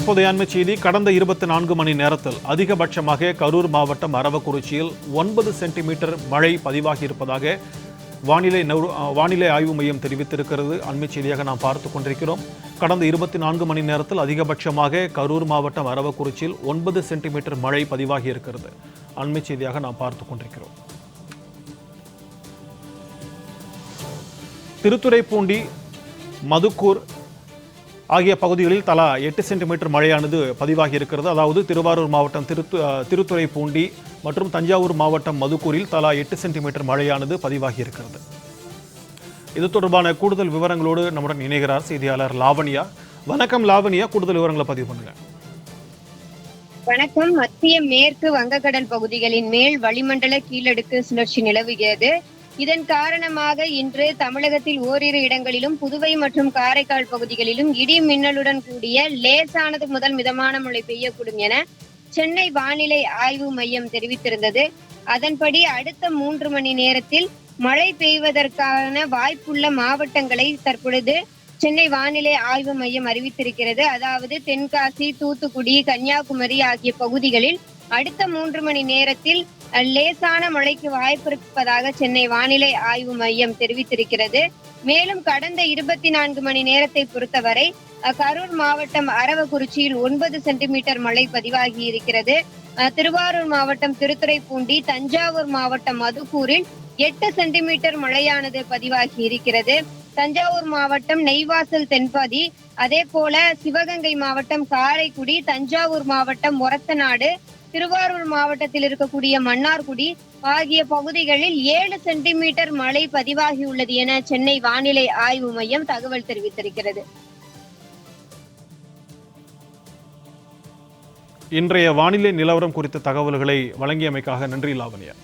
தற்போதைய அண்மை செய்தி கடந்த இருபத்தி நான்கு மணி நேரத்தில் அதிகபட்சமாக கரூர் மாவட்டம் அரவக்குறிச்சியில் ஒன்பது சென்டிமீட்டர் மழை பதிவாகி இருப்பதாக வானிலை நெரு- வானிலை ஆய்வு மையம் தெரிவித்திருக்கிறது. அண்மை செய்தியாக நாம் பார்த்து கொண்டிருக்கிறோம். கடந்த இருபத்தி நான்கு மணி நேரத்தில் அதிகபட்சமாக கரூர் மாவட்டம் அரவக்குறிச்சியில் ஒன்பது சென்டிமீட்டர் மழை பதிவாகி இருக்கிறது அண்மை செய்தியாக நாம் பார்த்து கொண்டிருக்கிறோம். திருத்துறைப்பூண்டி மதுக்கூர் ஆகிய பகுதிகளில் தலா எட்டு சென்டிமீட்டர் மழையானது பதிவாகி இருக்கிறது. அதாவது திருவாரூர் மாவட்டம் திருத்து அஹ், திருத்துறைப்பூண்டி மற்றும் தஞ்சாவூர் மாவட்டம் மதுக்கூரில் தலா எட்டு சென்டிமீட்டர் மழையானது பதிவாகி இருக்கிறது. இது தொடர்பான கூடுதல் விவரங்களோடு நம்முடன் இணைகிறார் செய்தியாளர் லாவணியா. வணக்கம் லாவணியா கூடுதல் விவரங்களை பதிவு பண்ணுங்க. வணக்கம். மத்திய மேற்கு வங்கக்கடல் பகுதிகளின் மேல் வளிமண்டல கீழடுக்கு சுழற்சி நிலவுகிறது. இதன் காரணமாக இன்று தமிழகத்தில் ஓரிரு இடங்களிலும் புதுவை மற்றும் காரைக்கால் பகுதிகளிலும் இடி மின்னலுடன் கூடிய லேசானது முதல் மிதமான மழை பெய்யக்கூடும் என சென்னை வானிலை ஆய்வு மையம் தெரிவித்திருந்தது. அதன்படி அடுத்த மூன்று மணி நேரத்தில் மழை பெய்வதற்கான வாய்ப்புள்ள மாவட்டங்களை தற்பொழுது சென்னை வானிலை ஆய்வு மையம் அறிவித்திருக்கிறது. அதாவது தென்காசி தூத்துக்குடி கன்னியாகுமரி ஆகிய பகுதிகளில் அடுத்த மூன்று மணி நேரத்தில் லேசான மழைக்கு வாய்ப்பு இருப்பதாக சென்னை வானிலை ஆய்வு மையம் தெரிவித்திருக்கிறது. மேலும் கடந்த இருபத்தி நான்கு மணி நேரத்தை பொறுத்தவரை கரூர் மாவட்டம் அரவக்குறிச்சியில் ஒன்பது சென்டிமீட்டர் மழை பதிவாகி இருக்கிறது. திருவாரூர் மாவட்டம் திருத்துறைப்பூண்டி தஞ்சாவூர் மாவட்டம் மதுக்கூரில் எட்டு சென்டிமீட்டர் மழையானது பதிவாகி இருக்கிறது. தஞ்சாவூர் மாவட்டம் நெய்வாசல் தென்பதி அதே போல சிவகங்கை மாவட்டம் காரைக்குடி தஞ்சாவூர் மாவட்டம் ஒரத்தநாடு திருவாரூர் மாவட்டத்தில் இருக்கக்கூடிய மன்னார்குடி ஆகிய பகுதிகளில் ஏழு சென்டிமீட்டர் மழை பதிவாகியுள்ளது என சென்னை வானிலை ஆய்வு மையம் தகவல் தெரிவித்திருக்கிறது. இன்றைய வானிலை நிலவரம் குறித்த தகவல்களை வழங்கியமைக்காக நன்றி லாவணியா.